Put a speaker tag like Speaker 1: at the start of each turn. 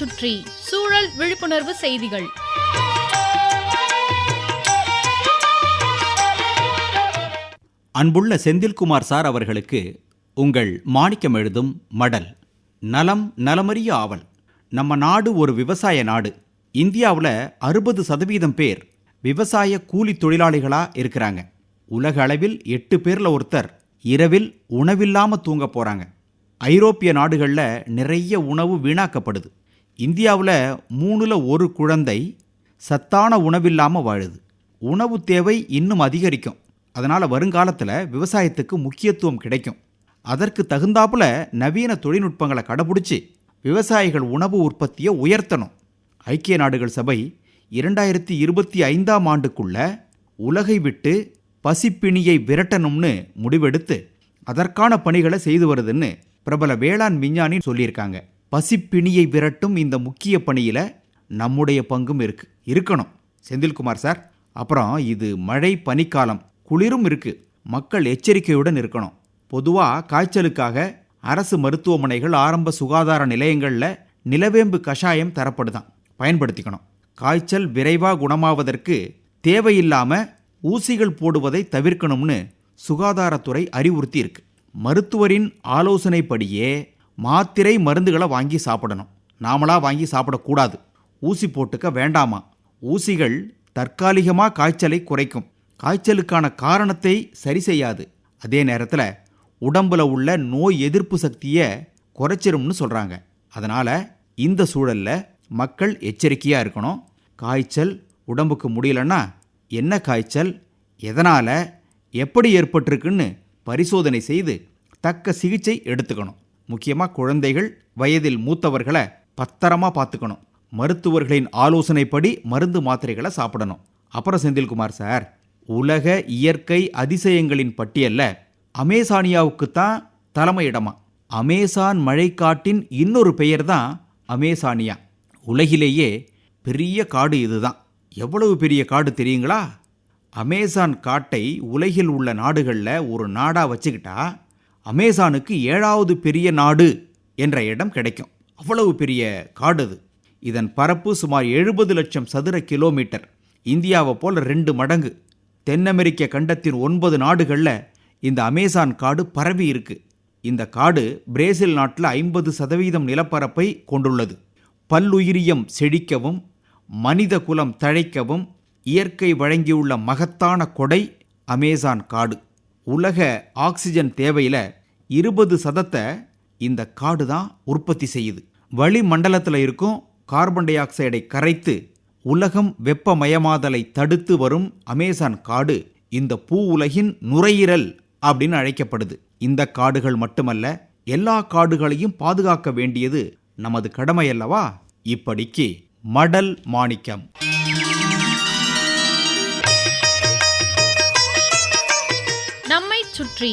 Speaker 1: சுற்றி சூழல் விழிப்புணர்வு செய்திகள்.
Speaker 2: அன்புள்ள செந்தில்குமார் சார் அவர்களுக்கு உங்கள் மாணிக்கம் எழுதும் மடல் நலம் நலமறிய ஆவல். நம்ம நாடு ஒரு விவசாய நாடு. இந்தியாவில் அறுபது சதவீதம் பேர் விவசாய கூலி தொழிலாளிகளாக இருக்கிறாங்க. உலக அளவில் எட்டு பேரில் ஒருத்தர் இரவில் உணவில்லாமல் தூங்க போகிறாங்க ஐரோப்பிய நாடுகளில் நிறைய உணவு வீணாக்கப்படுது. இந்தியாவில் மூணில் ஒரு குழந்தை சத்தான உணவில்லாமல் வாழுது. உணவு தேவை இன்னும் அதிகரிக்கும். அதனால் வருங்காலத்தில் விவசாயத்துக்கு முக்கியத்துவம் கிடைக்கும். அதற்கு தகுந்தாப்புல நவீன தொழில்நுட்பங்களை கடைபிடிச்சி விவசாயிகள் உணவு உற்பத்தியை உயர்த்தணும். ஐக்கிய நாடுகள் சபை இரண்டாயிரத்தி இருபத்தி ஐந்தாம் ஆண்டுக்குள்ள உலகை விட்டு பசிப்பிணியை விரட்டணும்னு முடிவெடுத்து அதற்கான பணிகளை செய்து வருதுன்னு பிரபல வேளாண் விஞ்ஞானி சொல்லியிருக்காங்க. பசிப்பிணியை விரட்டும் இந்த முக்கிய பணியில் நம்முடைய பங்கும் இருக்கு. இருக்கணும். செந்தில்குமார் சார். அப்புறம் இது மழை பனிக்காலம். குளிரும் இருக்கு. மக்கள் எச்சரிக்கையுடன் இருக்கணும். பொதுவாக காய்ச்சலுக்காக அரசு மருத்துவமனைகள் ஆரம்ப சுகாதார நிலையங்களில் நிலவேம்பு கஷாயம் தரப்படுதான். பயன்படுத்திக்கணும். காய்ச்சல் விரைவாக குணமாவதற்கு தேவையில்லாமல் ஊசிகள் போடுவதை தவிர்க்கணும்னு சுகாதாரத்துறை அறிவுறுத்தி இருக்கு. மருத்துவரின் ஆலோசனைப்படியே மாத்திரை மருந்துகளை வாங்கி சாப்பிடணும். நாமளாக வாங்கி சாப்பிடக்கூடாது. ஊசி போட்டுக்க வேண்டாமா? ஊசிகள் தற்காலிகமாக காய்ச்சலை குறைக்கும். காய்ச்சலுக்கான காரணத்தை சரி செய்யாது. அதே நேரத்தில் உடம்பில் உள்ள நோய் எதிர்ப்பு சக்தியை குறைச்சிரும்னு சொல்கிறாங்க அதனால் இந்த சூழலில் மக்கள் எச்சரிக்கையாக இருக்கணும். காய்ச்சல் உடம்புக்கு முடியலன்னா என்ன காய்ச்சல்? எதனால்? எப்படி ஏற்பட்டிருக்குன்னு பரிசோதனை செய்து தக்க சிகிச்சை எடுத்துக்கணும். முக்கியமாக குழந்தைகள் வயதில் மூத்தவர்களை பத்திரமாக பார்த்துக்கணும். மருத்துவர்களின் ஆலோசனைப்படி மருந்து மாத்திரைகளை சாப்பிடணும். அப்புறம் செந்தில்குமார் சார் உலக இயற்கை அதிசயங்களின் பட்டியலில் அமேசானியாவுக்கு தான் தலைமையிடமா அமேசான் மழைக்காட்டின் இன்னொரு பெயர் தான் அமேசானியா. உலகிலேயே பெரிய காடு இதுதான். எவ்வளவு பெரிய காடு தெரியுங்களா? அமேசான் காட்டை உலகில் உள்ள நாடுகளில் ஒரு நாடாக வச்சுக்கிட்டா அமேசானுக்கு ஏழாவது பெரிய நாடு என்ற இடம் கிடைக்கும். அவ்வளவு பெரிய காடு அது. இதன் பரப்பு சுமார் எழுபது லட்சம் சதுர கிலோமீட்டர். இந்தியாவை போல் ரெண்டு மடங்கு. தென் அமெரிக்க கண்டத்தின் ஒன்பது நாடுகளில் இந்த அமேசான் காடு பரவி இருக்கு. இந்த காடு பிரேசில் நாட்டில் ஐம்பது சதவீதம் நிலப்பரப்பை கொண்டுள்ளது. பல்லுயிரியம் செழிக்கவும் மனித குலம் தழைக்கவும் இயற்கை வழங்கியுள்ள மகத்தான கொடை அமேசான் காடு. உலக ஆக்சிஜன் தேவையில் இருபது சதத்தை இந்த காடு தான் உற்பத்தி செய்யுது. வளிமண்டலத்தில் இருக்கும் கார்பன் டை ஆக்சைடை கரைத்து உலகம் வெப்பமயமாதலை தடுத்து வரும் அமேசான் காடு இந்த பூ உலகின் நுரையீரல் அப்படின்னு அழைக்கப்படுது. இந்த காடுகள் மட்டுமல்ல எல்லா காடுகளையும் பாதுகாக்க வேண்டியது நமது கடமை அல்லவா? இப்படிக்கு மடல் மாணிக்கம்.
Speaker 1: நம்மை சுற்றி